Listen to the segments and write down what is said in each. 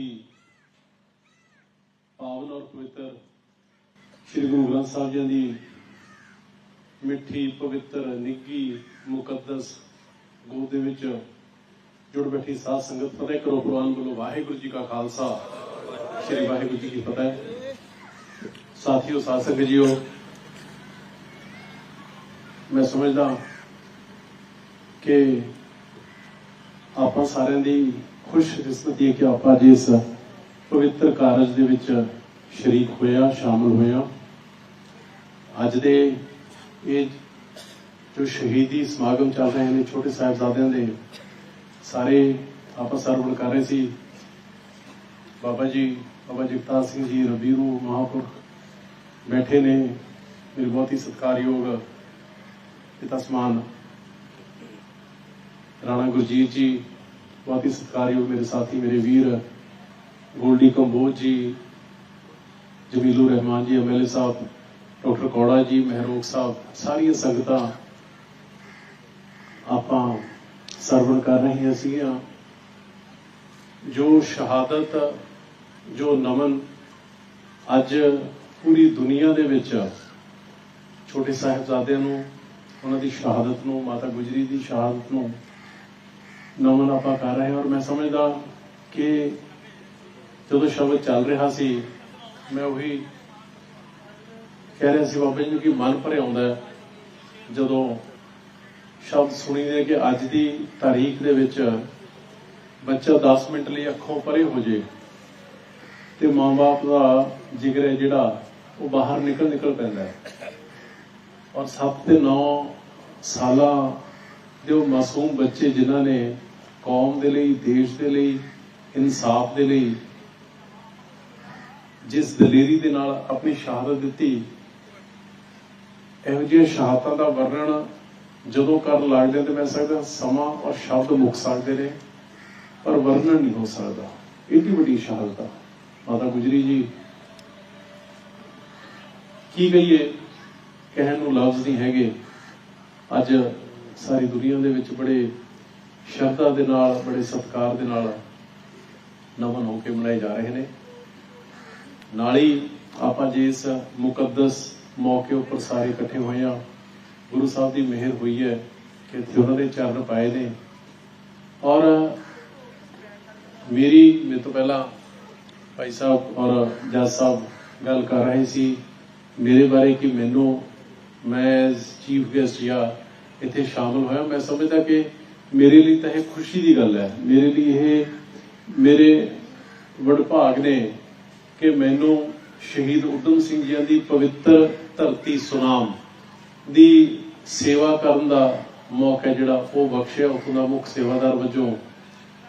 ਹੀ ਪਾਵਨ ਔਰ ਪਵਿੱਤਰ ਸ੍ਰੀ ਗੁਰੂ ਗ੍ਰੰਥ ਸਾਹਿਬ ਜੀ ਦੀ ਮਿੱਠੀ, ਪਵਿੱਤਰ ਨਿੱਗੀ ਮੁਕੱਦਸ ਗੋਦ ਦੇ ਵਿੱਚ ਜੁੜ ਬੈਠੀ ਸਾਧ ਸੰਗਤ ਫਤਿਹ ਕਰੋ ਪ੍ਰਵਾਨ ਬੋਲੋ ਵਾਹਿਗੁਰੂ ਜੀ ਕਾ ਖਾਲਸਾ। ਸ੍ਰੀ ਵਾਹਿਗੁਰੂ ਜੀ ਕੀ ਫਤਿਹ। ਸਾਥੀਓ, ਸਾਧ ਸੰਗਤ ਜੀਓ, ਮੈਂ ਸਮਝਦਾ ਕਿ ਆਪਾਂ ਸਾਰਿਆਂ ਦੀ ਖੁਸ਼ਕਿਸਮਤੀ ਹੈ ਕਿ ਆਪਾਂ ਅੱਜ ਇਸ ਪਵਿੱਤਰ ਕਾਰਜ ਦੇ ਵਿੱਚ ਸ਼ਰੀਕ ਹੋਇਆ ਸ਼ਾਮਲ ਹੋਇਆ ਅੱਜ ਦੇ ਇਹ ਜੋ ਸ਼ਹੀਦੀ ਸਮਾਗਮ ਚੱਲ ਰਹੇ ਨੇ, ਛੋਟੇ ਸਾਹਿਬਜ਼ਾਦਿਆਂ ਦੇ, ਸਾਰੇ ਆਪਾਂ ਸਰਵਣ ਕਰ ਰਹੇ ਸੀ। ਬਾਬਾ ਜੀ, ਬਾਬਾ ਜਗਤਾਰ ਸਿੰਘ ਜੀ, ਰਬੀਰੂ ਮਹਾਪੁਰਖ ਬੈਠੇ ਨੇ। ਮੇਰੇ ਬਹੁਤ ਹੀ ਸਤਿਕਾਰਯੋਗ ਪਿਤਾ ਸਮਾਨ, ਰਾਣਾ ਗੁਰਜੀਤ ਜੀ ਬਹੁਤ ਹੀ ਸਤਿਕਾਰਯੋਗ ਮੇਰੇ ਸਾਥੀ, ਮੇਰੇ ਵੀਰ, ਗੋਲਡੀ ਕੰਬੋਜ ਜੀ, ਜਮੀਲੂ ਰਹਿਮਾਨ ਜੀ ਐਮਐਲਏ ਸਾਹਿਬ, ਡਾਕਟਰ ਕੌੜਾ ਜੀ, ਮਹਿਰੋਗ ਸਾਹਿਬ, ਸਾਰੀਆਂ ਸੰਗਤਾਂ ਆਪਾਂ ਸਰਵਣ ਕਰ ਰਹੀਆਂ ਸੀਗੀਆਂ। ਜੋ ਸ਼ਹਾਦਤ, ਜੋ ਨਮਨ ਅੱਜ ਪੂਰੀ ਦੁਨੀਆ ਦੇ ਵਿੱਚ ਛੋਟੇ ਸਾਹਿਬਜ਼ਾਦਿਆਂ ਨੂੰ, ਉਹਨਾਂ ਦੀ ਸ਼ਹਾਦਤ ਨੂੰ, ਮਾਤਾ ਗੁਜਰੀ ਦੀ ਸ਼ਹਾਦਤ ਨੂੰ ਨਮਨ ਆਪਾਂ ਕਰ ਰਹੇ ਹਾਂ ਔਰ ਮੈਂ ਸਮਝਦਾ ਕਿ ਜਦੋਂ ਸ਼ਬਦ ਚੱਲ ਰਿਹਾ ਸੀ, ਮੈਂ ਉਹੀ ਕਹਿ ਰਿਹਾ ਸੀ ਬਾਬਾ ਜੀ ਨੂੰ ਕਿ ਮਨ ਭਰੇ ਆਉਂਦਾ ਜਦੋਂ ਸ਼ਬਦ ਸੁਣੀਦੇ ਕਿ ਅੱਜ ਦੀ ਤਾਰੀਖ ਦੇ ਵਿੱਚ ਬੱਚਾ 10 ਮਿੰਟ ਲਈ ਅੱਖੋਂ ਪਰੇ ਹੋ ਜੇ ਤੇ ਮਾਂ-ਬਾਪ ਦਾ ਜਿਗਰ ਹੈ ਜਿਹੜਾ ਉਹ ਬਾਹਰ ਨਿਕਲ ਨਿਕਲ ਪੈਂਦਾ ਹੈ। ਔਰ 7 ਤੇ 9 ਸਾਲਾਂ ਦੇ ਉਹ ਮਾਸੂਮ ਬੱਚੇ ਜਿਨ੍ਹਾਂ ਨੇ ਕੌਮ ਦੇ ਲਈ, ਦੇਸ਼ ਦੇ ਲਈ, ਇਨਸਾਫ ਦੇ ਲਈ ਜਿਸ ਦਲੇਰੀ ਦੇ ਨਾਲ ਆਪਣੀ ਸ਼ਹਾਦਤ ਦਿੱਤੀ, ਇਹੋ ਜਿਹੇ ਸ਼ਹਾਦਤਾਂ ਦਾ ਵਰਣਨ ਜਦੋਂ ਕਰਨ ਲੱਗਦੇ ਤੇ ਮੈਂ ਸਕਦਾ ਸਮਾਂ ਔਰ ਸ਼ਬਦ ਮੁੱਕ ਸਕਦੇ ਨੇ, ਪਰ ਵਰਣਨ ਨਹੀਂ ਹੋ ਸਕਦਾ। ਏਡੀ ਵੱਡੀ ਸ਼ਹਾਦਤ ਆ। ਮਾਤਾ ਗੁਜਰੀ ਜੀ, ਕੀ ਕਹੀਏ? ਕਹਿਣ ਨੂੰ ਲਫ਼ਜ਼ ਨਹੀਂ ਹੈਗੇ। ਅੱਜ ਸਾਰੀ ਦੁਨੀਆ ਦੇ ਵਿੱਚ ਬੜੇ ਸ਼ਰਧਾ ਦੇ ਨਾਲ, ਬੜੇ ਸਤਿਕਾਰ ਦੇ ਨਾਲ ਨਮਨ ਹੋ ਕੇ ਮਨਾਏ ਜਾ ਰਹੇ ਨੇ। ਨਾਲ ਹੀ ਆਪਾਂ ਜੇ ਇਸ ਮੁਕੱਦਸ ਮੌਕੇ ਉੱਪਰ ਸਾਰੇ ਇਕੱਠੇ ਹੋਏ ਆ ਗੁਰੂ ਸਾਹਿਬ ਦੀ ਮਿਹਰ ਹੋਈ ਹੈ ਕਿ ਇੱਥੇ ਉਹਨਾਂ ਦੇ ਚਰਨ ਪਾਏ ਨੇ। ਔਰ ਮੇਰੀ, ਮੇਰੇ ਤੋਂ ਪਹਿਲਾਂ ਭਾਈ ਸਾਹਿਬ ਔਰ ਜੱਜ ਸਾਹਿਬ ਗੱਲ ਕਰ ਰਹੇ ਸੀ। ਮੇਰੇ ਬਾਰੇ ਕਿ ਮੈਨੂੰ ਮੈਂ ਚੀਫ ਗੈਸਟ ਜਾਂ ਇੱਥੇ ਸ਼ਾਮਲ ਹੋਇਆ। ਮੈਂ ਸਮਝਦਾ ਕਿ ਮੇਰੇ ਲਈ ਤਾਂ ਇਹ ਖੁਸ਼ੀ ਦੀ ਗੱਲ ਹੈ। ਮੇਰੇ ਲਈ ਇਹ ਮੇਰੇ ਵਡਭਾਗ ਨੇ ਕਿ ਮੈਨੂੰ ਸ਼ਹੀਦ ਉਦਮ ਸਿੰਘ ਜੀ ਦੀ ਪਵਿੱਤਰ ਧਰਤੀ ਸੁਨਾਮ ਦੀ ਸੇਵਾ ਕਰਨ ਦਾ ਮੌਕਾ ਜਿਹੜਾ ਉਹ ਬਖਸ਼ਿਆ। ਉਥੋਂ ਦਾ ਮੁੱਖ ਸੇਵਾਦਾਰ ਵਜੋਂ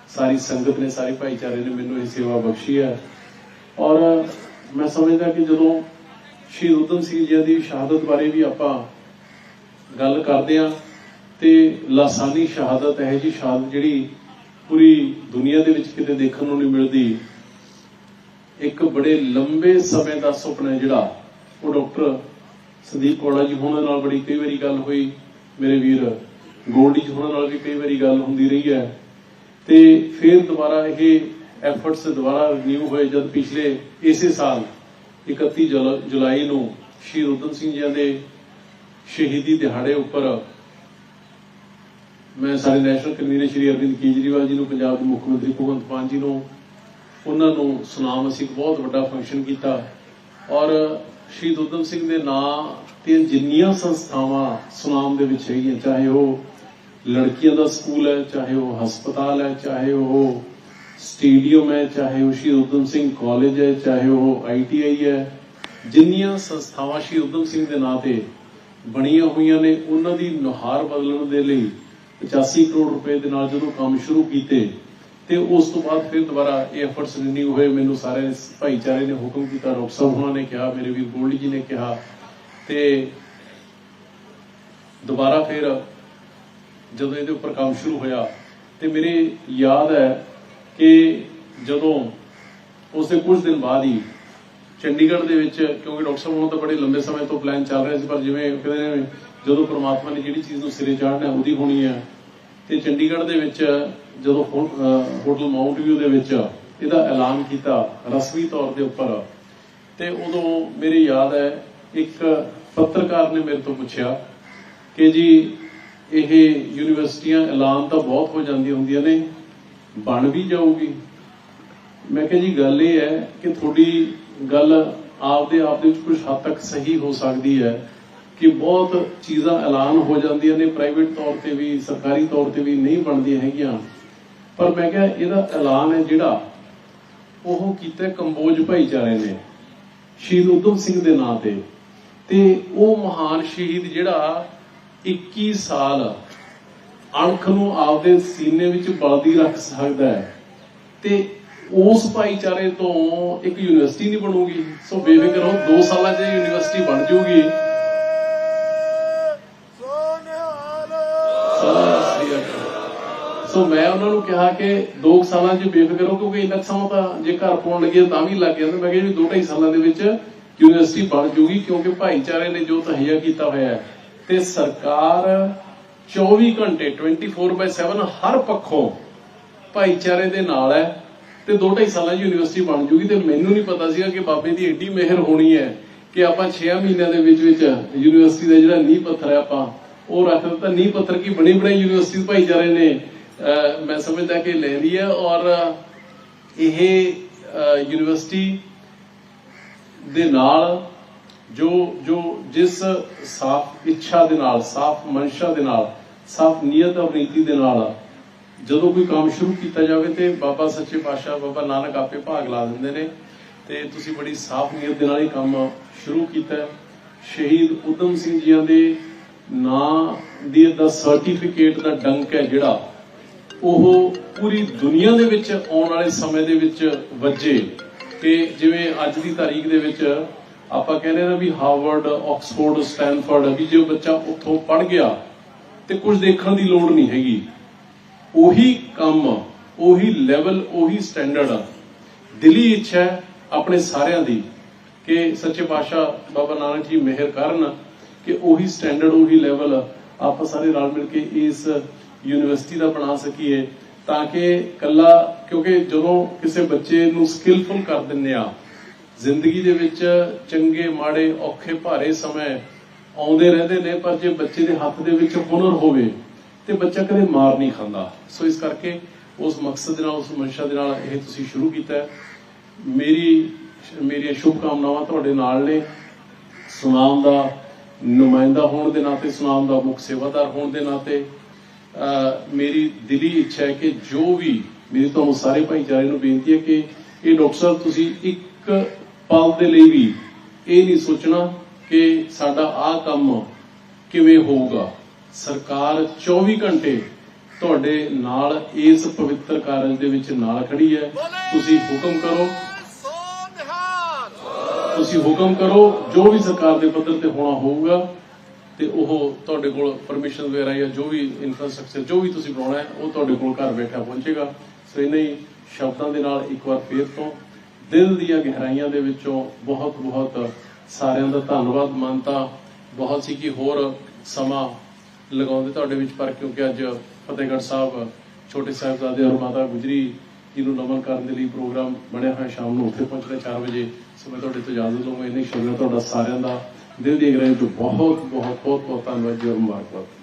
ਸਾਰੀ ਸੰਗਤ ਨੇ, ਸਾਰੇ ਭਾਈਚਾਰੇ ਨੇ ਮੈਨੂੰ ਇਹ ਸੇਵਾ ਬਖਸ਼ੀ ਹੈ। ਔਰ ਮੈਂ ਸਮਝਦਾ ਕਿ ਜਦੋਂ ਸ਼ਹੀਦ ਉਦਮ ਸਿੰਘ ਜੀ ਦੀ ਸ਼ਹਾਦਤ ਬਾਰੇ ਵੀ ਆਪਾਂ ਗੱਲ ਕਰਦੇ ਆ ਤੇ ਲਾਸਾਨੀ ਸ਼ਹਾਦਤ ਹੈ ਜੀ, ਸ਼ਹਾਦਤ ਜਿਹੜੀ ਪੂਰੀ ਦੁਨੀਆ ਦੇ ਵਿੱਚ ਕਿਤੇ ਦੇਖਣ ਨੂੰ ਨਹੀਂ ਮਿਲਦੀ। ਇੱਕ ਬੜੇ ਲੰਬੇ ਸਮੇਂ ਦਾ ਸੁਪਨਾ ਜਿਹੜਾ ਉਹ ਡਾਕਟਰ ਸੰਦੀਪ ਕੌੜਾ ਜੀ ਹੋਣਾ ਨਾਲ ਬੜੀ ਕਈ ਵਾਰੀ ਗੱਲ ਹੋਈ। ਮੇਰੇ ਵੀਰ ਗੋਲਡੀ ਜੀ ਹੋਣਾ ਨਾਲ ਵੀ ਕਈ ਵਾਰੀ ਗੱਲ ਹੁੰਦੀ ਰਹੀ ਹੈ। ਤੇ ਫਿਰ ਦੁਬਾਰਾ ਇਹ ਐਫਰਟਸ ਦੁਬਾਰਾ ਰਿਨਿਊ ਹੋਏ ਜਦ ਪਿਛਲੇ ਇਸੇ ਸਾਲ 31 ਜੁਲਾਈ ਨੂੰ ਸ਼ਹੀਦ ਉਦਮ ਸਿੰਘ ਜੀ ਦੇ ਸ਼ਹੀਦੀ ਦਿਹਾੜੇ ਉੱਪਰ ਮੈਂ ਸਾਡੇ ਨੈਸ਼ਨਲ ਕਨਵੀਨਰ ਸ਼੍ਰੀ ਅਰਵਿੰਦ ਕੇਜਰੀਵਾਲ ਜੀ ਨੂੰ, ਪੰਜਾਬ ਦੇ ਮੁੱਖ ਮੰਤਰੀ ਭਗਵੰਤ ਮਾਨ ਜੀ ਨੂੰ, ਉਹਨਾਂ ਨੂੰ ਸੁਨਾਮ ਅਸੀਂ ਇੱਕ ਬਹੁਤ ਵੱਡਾ ਫੰਕਸ਼ਨ ਕੀਤਾ ਔਰ ਸ਼ਹੀਦ ਉਦਮ ਸਿੰਘ ਦੇ ਨਾਂ ਤੇ ਜਿੰਨੀਆਂ ਸੰਸਥਾਵਾਂ ਸੁਨਾਮ ਦੇ ਵਿੱਚ ਹੈਗੀਆਂ, ਚਾਹੇ ਉਹ ਲੜਕੀਆਂ ਦਾ ਸਕੂਲ ਹੈ, ਚਾਹੇ ਉਹ ਹਸਪਤਾਲ ਹੈ, ਚਾਹੇ ਉਹ ਸਟੇਡੀਅਮ ਹੈ, ਚਾਹੇ ਉਹ ਸ਼ਹੀਦ ਉਦਮ ਸਿੰਘ ਕਾਲਜ ਹੈ, ਚਾਹੇ ਉਹ ਆਈਟੀਆਈ ਹੈ, ਜਿੰਨੀਆਂ ਸੰਸਥਾਵਾਂ ਸ਼ਹੀਦ ਉਦਮ ਸਿੰਘ ਦੇ ਨਾਂ ਤੇ ਬਣੀਆਂ ਹੋਈਆਂ ਨੇ, ਉਹਨਾਂ ਦੀ ਨੁਹਾਰ ਬਦਲਣ ਦੇ ਲਈ 85 ਕਰੋੜ ਰੁਪਏ ਦੇ ਨਾਲ ਜਦੋਂ ਕੰਮ ਸ਼ੁਰੂ ਕੀਤੇ, ਤੇ ਉਸ ਤੋਂ ਬਾਅਦ ਫਿਰ ਦੁਬਾਰਾ ਇਹ ਐਫਰਟਸ ਰਿਨਿਊ ਹੋਏ। ਮੈਨੂੰ ਸਾਰੇ ਭਾਈਚਾਰੇ ਨੇ ਹੁਕਮ ਕੀਤਾ, ਡਾਕਟਰ ਸਾਹਿਬ ਉਹਨਾਂ ਨੇ ਕਿਹਾ, ਮੇਰੇ ਵੀਰ ਗੋਲਡੀ ਜੀ ਨੇ ਕਿਹਾ, ਤੇ ਦੁਬਾਰਾ ਫਿਰ ਜਦੋਂ ਇਹਦੇ ਉੱਪਰ ਕੰਮ ਸ਼ੁਰੂ ਹੋਇਆ, ਤੇ ਮੇਰੇ ਯਾਦ ਹੈ ਕਿ ਜਦੋਂ ਉਸ ਦੇ ਕੁਝ ਦਿਨ ਬਾਅਦ ਹੀ ਚੰਡੀਗੜ੍ਹ ਦੇ ਵਿੱਚ, ਕਿਉਂਕਿ ਡਾਕਟਰ ਸਾਹਿਬ ਉਹਨਾਂ ਤਾਂ ਬੜੇ ਲੰਬੇ ਸਮੇਂ ਤੋਂ ਪਲਾਨ ਚੱਲ ਰਿਹਾ ਸੀ, ਪਰ ਜਿਵੇਂ ਕਹਿੰਦੇ ਨੇ, ਜਦੋਂ ਪ੍ਰਮਾਤਮਾ ਨੇ ਜਿਹੜੀ ਚੀਜ਼ ਨੂੰ ਸਿਰੇ ਚਾੜਨਾ ਉਹਦੀ ਹੋਣੀ ਹੈ। ਤੇ ਚੰਡੀਗੜ੍ਹ ਦੇ ਵਿੱਚ, ਜਦੋਂ ਹੋਟਲ ਮਾਊਂਟ ਵਿਊ ਦੇ ਵਿੱਚ ਇਹਦਾ ਐਲਾਨ ਕੀਤਾ ਰਸਮੀ ਤੌਰ ਦੇ ਉੱਪਰ। ਤੇ ਉਦੋਂ ਮੇਰੀ ਯਾਦ ਹੈ, ਇੱਕ ਪੱਤਰਕਾਰ ਨੇ ਮੇਰੇ ਤੋਂ ਪੁੱਛਿਆ ਕਿ ਜੀ, ਇਹ ਯੂਨੀਵਰਸਿਟੀਆਂ ਐਲਾਨ ਤਾਂ ਬਹੁਤ ਹੋ ਜਾਂਦੀਆਂ ਹੁੰਦੀਆਂ ਨੇ, ਬਣ ਵੀ ਜਾਊਗੀ। ਮੈਂ ਕਿਹਾ ਜੀ, ਗੱਲ ਇਹ ਹੈ ਕਿ ਤੁਹਾਡੀ ਗੱਲ ਆਪਦੇ ਆਪ ਦੇ ਵਿੱਚ ਕੁਝ ਹੱਦ ਤੱਕ ਸਹੀ ਹੋ ਸਕਦੀ ਹੈ ਕਿ ਬਹੁਤ ਚੀਜ਼ਾਂ ਐਲਾਨ ਹੋ ਜਾਂਦੀਆਂ ਨੇ ਪ੍ਰਾਈਵੇਟ ਤੌਰ ਤੇ ਵੀ, ਸਰਕਾਰੀ ਤੌਰ ਤੇ ਵੀ ਨਹੀਂ ਬਣਦੀਆਂ ਹੈਗੀਆਂ। ਪਰ ਮੈਂ ਕਿਹਾ ਇਹਦਾ ਐਲਾਨ ਹੈ ਜਿਹੜਾ ਉਹ ਕੀਤਾ ਕੰਬੋਜ ਭਾਈਚਾਰੇ ਨੇ, ਸ਼ਹੀਦ ਉਦਮ ਸਿੰਘ ਦੇ ਨਾਂ ਤੇ। ਤੇ ਉਹ ਮਹਾਨ ਸ਼ਹੀਦ ਜਿਹੜਾ 21 ਸਾਲ ਅਣਖ ਨੂੰ ਆਪਦੇ ਸੀਨੇ ਵਿੱਚ ਬਲਦੀ ਰੱਖ ਸਕਦਾ ਹੈ। ਤੇ ਉਸ ਭਾਈਚਾਰੇ ਤੋਂ ਇੱਕ ਯੂਨੀਵਰਸਿਟੀ ਨਹੀਂ ਬਣੂਗੀ। ਸੋ ਬੇਫਿਕਰ ਹੋ 2 ਸਾਲਾਂ 'ਚ ਯੂਨੀਵਰਸਿਟੀ ਬਣ ਜੂਗੀ। ਸੋ ਮੈਂ ਉਹਨਾਂ ਨੂੰ ਕਿਹਾ ਕਿ 2 ਸਾਲਾਂ 'ਚ ਬੇਫਿਕਰ ਹੋ ਕਿਉਂਕਿ ਇੰਨਾ ਕੁ ਸਮਾਂ ਤਾਂ ਜੇ ਘਰ ਪਾਉਣ ਲੱਗੇ ਤਾਂ ਵੀ ਲੱਗ ਜਾਂਦਾ। ਮੈਂ ਕਿਹਾ ਜੀ 2.5 ਸਾਲਾਂ ਦੇ ਵਿੱਚ ਯੂਨੀਵਰਸਿਟੀ ਬਣ ਜੂਗੀ, ਕਿਉਂਕਿ ਭਾਈਚਾਰੇ ਨੇ ਜੋ ਤਹਈਆ ਕੀਤਾ ਹੋਇਆ ਹੈ। ਤੇ ਸਰਕਾਰ 24 ਘੰਟੇ 24/7 ਹਰ ਪੱਖੋਂ ਭਾਈਚਾਰੇ ਦੇ ਨਾਲ ਹੈ। ਤੇ 2.5 ਸਾਲਾਂ 'ਚ ਯੂਨੀਵਰਸਿਟੀ ਬਣ ਜੂਗੀ ਤੇ ਮੈਨੂੰ ਨਹੀਂ ਪਤਾ ਸੀਗਾ ਕਿ ਬਾਬੇ ਦੀ ਏਡੀ ਮਿਹਰ ਹੋਣੀ ਹੈ ਕਿ ਆਪਾਂ 6 ਮਹੀਨਿਆਂ ਦੇ ਵਿੱਚ ਵਿੱਚ ਯੂਨੀਵਰਸਿਟੀ ਦਾ ਜਿਹੜਾ ਨੀਂਹ ਪੱਥਰ ਹੈ ਆਪਾਂ ਉਹ ਰੱਖ ਦਿੱਤਾ। ਨੀਂਹ ਪੱਥਰ ਕੀ ਬਣੀ ਬਣਾਈ ਯੂਨੀਵਰਸਿਟੀ ਭਾਈਚਾਰੇ ਨੇ ਮੈਂ ਸਮਝਦਾ ਕਿ ਲੈ ਲਈ ਹੈ ਔਰ ਇਹ ਯੂਨੀਵਰਸਿਟੀ ਦੇ ਨਾਲ ਜੋ ਜੋ ਜਿਸ ਸਾਫ਼ ਇੱਛਾ ਦੇ ਨਾਲ, ਸਾਫ਼ ਮਨਸ਼ਾ ਦੇ ਨਾਲ, ਸਾਫ਼ ਨੀਅਤ ਔਰ ਨੀਤੀ ਦੇ ਨਾਲ ਜਦੋਂ ਕੋਈ ਕੰਮ ਸ਼ੁਰੂ ਕੀਤਾ ਜਾਵੇ ਤੇ ਬਾਬਾ ਸੱਚੇ ਪਾਤਸ਼ਾਹ, ਬਾਬਾ ਨਾਨਕ ਆਪੇ ਭਾਗ ਲਾ ਦਿੰਦੇ ਨੇ ਤੇ ਤੁਸੀਂ ਬੜੀ ਸਾਫ਼ ਨੀਅਤ ਦੇ ਨਾਲ ਇਹ ਕੰਮ ਸ਼ੁਰੂ ਕੀਤਾ ਸ਼ਹੀਦ ਉਦਮ ਸਿੰਘ ਜੀਆਂ ਦੇ ਨਾਂ ਦੀ ਦਾ ਸਰਟੀਫਿਕੇਟ ਦਾ ਡੰਕ ਹੈ ਜਿਹੜਾ ਉਹ ਪੂਰੀ ਦੁਨੀਆ ਦੇ ਵਿੱਚ ਆਉਣ ਵਾਲੇ ਸਮੇਂ ਦੇ ਵਿੱਚ ਵੱਜੇ। ਕਿ ਜਿਵੇਂ ਅੱਜ ਦੀ ਤਾਰੀਖ ਦੇ ਵਿੱਚ ਆਪਾਂ ਕਹਿੰਦੇ ਨਾ ਵੀ ਹਾਰਵਰਡ, ਆਕਸਫੋਰਡ, ਸਟੈਨਫੋਰਡ, ਵੀ ਜੇ ਬੱਚਾ ਉੱਥੋਂ ਪੜ ਗਿਆ ਤੇ ਕੁਝ ਦੇਖਣ ਦੀ ਲੋੜ ਨਹੀਂ ਹੈਗੀ। ਉਹੀ ਕੰਮ ਉਹੀ ਲੈਵਲ ਉਹੀ ਸਟੈਂਡਰਡ ਦਿਲੀ ਇੱਛਾ ਹੈ ਆਪਣੇ ਸਾਰਿਆਂ ਦੀ ਕਿ ਸੱਚੇ ਪਾਤਸ਼ਾਹ ਬਾਬਾ ਨਾਨਕ ਜੀ ਮਿਹਰ ਕਰਨ ਕਿ ਉਹੀ ਸਟੈਂਡਰਡ ਉਹੀ ਲੈਵਲ ਆਪਾਂ ਸਾਰੇ ਰਲ ਮਿਲ ਕੇ ਇਸ ਯੂਨੀਵਰਸਿਟੀ ਦਾ ਬਣਾ ਸਕੀਏ ਤਾਂ ਕਿ ਕੱਲਾ ਕਿਉਂਕਿ ਜਦੋਂ ਕਿਸੇ ਬੱਚੇ ਨੂੰ ਸਕਿੱਲਫੁਲ ਕਰ ਦਿੰਨੇ ਆ, ਜ਼ਿੰਦਗੀ ਦੇ ਵਿੱਚ ਚੰਗੇ, ਮਾੜੇ, ਔਖੇ, ਭਾਰੇ ਸਮੇਂ ਆਉਂਦੇ ਰਹਿੰਦੇ ਨੇ, ਪਰ ਜੇ ਬੱਚੇ ਦੇ ਹੱਥ ਦੇ ਵਿੱਚ ਹੁਨਰ ਹੋਵੇ ਤੇ ਬੱਚਾ ਕਦੇ ਮਾਰ ਨਹੀਂ ਖਾਂਦਾ। ਸੋ ਇਸ ਕਰਕੇ ਉਸ ਮਕਸਦ ਦੇ ਨਾਲ, ਉਸ ਮਨਸ਼ਾ ਦੇ ਨਾਲ ਇਹ ਤੁਸੀਂ ਸ਼ੁਰੂ ਕੀਤਾ ਮੇਰੀ, ਮੇਰੀਆਂ ਸ਼ੁਭ ਕਾਮਨਾਵਾਂ ਤੁਹਾਡੇ ਨਾਲ ਨੇ। ਸੁਨਾਮ ਦਾ ਨੁਮਾਇੰਦਾ ਹੋਣ ਦੇ ਨਾਤੇ, ਸੁਨਾਮ ਦਾ ਮੁੱਖ ਸੇਵਾਦਾਰ ਹੋਣ ਦੇ ਨਾਤੇ ਮੇਰੀ ਦਿਲੀ ਇੱਛਾ ਹੈ ਕਿ ਜੋ ਵੀ ਮੇਰੀ ਤੁਹਾਨੂੰ ਸਾਰੇ ਭਾਈਚਾਰੇ ਨੂੰ ਬੇਨਤੀ ਹੈ ਕਿ ਇਹ ਡਾਕਟਰ ਸਾਹਿਬ, ਤੁਸੀਂ ਇੱਕ ਪਲ ਦੇ ਲਈ ਵੀ ਇਹ ਨਹੀਂ ਸੋਚਣਾ ਕਿ ਸਾਡਾ ਆਹ ਕੰਮ ਕਿਵੇਂ ਹੋਊਗਾ। ਸਰਕਾਰ 24 ਘੰਟੇ ਤੁਹਾਡੇ ਨਾਲ ਇਸ ਪਵਿੱਤਰ ਕਾਰਜ ਦੇ ਵਿੱਚ ਨਾਲ ਖੜੀ ਹੈ। ਤੁਸੀਂ ਹੁਕਮ ਕਰੋ। ਤੁਸੀਂ ਹੁਕਮ ਕਰੋ, ਜੋ ਵੀ ਸਰਕਾਰ ਦੇ ਪੱਧਰ ਤੇ ਹੋਣਾ ਹੋਊਗਾ ਤੇ ਉਹ ਤੁਹਾਡੇ ਕੋਲ ਪਰਮਿਸ਼ਨ ਵਗੈਰਾ ਜਾਂ ਜੋ ਵੀ ਇਨਫਰਾਸਟ੍ਰਕਚਰ ਜੋ ਵੀ ਤੁਸੀਂ ਬਣਾਉਣਾ ਹੈ, ਉਹ ਤੁਹਾਡੇ ਕੋਲ ਘਰ ਬੈਠਾ ਪਹੁੰਚੇਗਾ। ਸੋ ਇਹਨਾਂ ਹੀ ਸ਼ਬਦਾਂ ਦੇ ਨਾਲ ਇੱਕ ਵਾਰ ਫੇਰ ਤੋਂ ਦਿਲ ਦੀਆਂ ਗਹਿਰਾਈਆਂ ਦੇ ਵਿੱਚੋਂ ਬਹੁਤ ਬਹੁਤ ਸਾਰਿਆਂ ਦਾ ਧੰਨਵਾਦ, ਮੰਨਤਾ। ਬਹੁਤ ਸੀ ਕਿ ਹੋਰ ਸਮਾਂ ਲਗਾਉਂਦੇ ਤੁਹਾਡੇ ਵਿੱਚ ਪਰ ਕਿਉਂਕਿ ਅੱਜ ਫਤਿਹਗੜ੍ਹ ਸਾਹਿਬ ਛੋਟੇ ਸਾਹਿਬਜ਼ਾਦੇ ਔਰ ਮਾਤਾ ਗੁਜਰੀ ਜੀ ਨੂੰ ਨਮਨ ਕਰਨ ਦੇ ਲਈ ਪ੍ਰੋਗਰਾਮ ਬਣਿਆ ਹੋਇਆ ਸ਼ਾਮ ਨੂੰ ਉੱਥੇ ਪਹੁੰਚਣਾ 4 ਵਜੇ। ਸੋ ਮੈਂ ਤੁਹਾਡੇ ਤੋਂ ਇਜਾਜ਼ਤ ਲਵਾਂਗਾ ਇੰਨੀ ਸ਼ੁਕਰੀਆ ਤੁਹਾਡਾ ਸਾਰਿਆਂ ਦਾ। ਦਿਲ ਦੀ ਗਹਿਰਾਈ ਤੋਂ ਬਹੁਤ ਬਹੁਤ ਬਹੁਤ ਬਹੁਤ ਧੰਨਵਾਦ ਜੀ ਔਰ ਮੁਬਾਰਕਬਾਦ।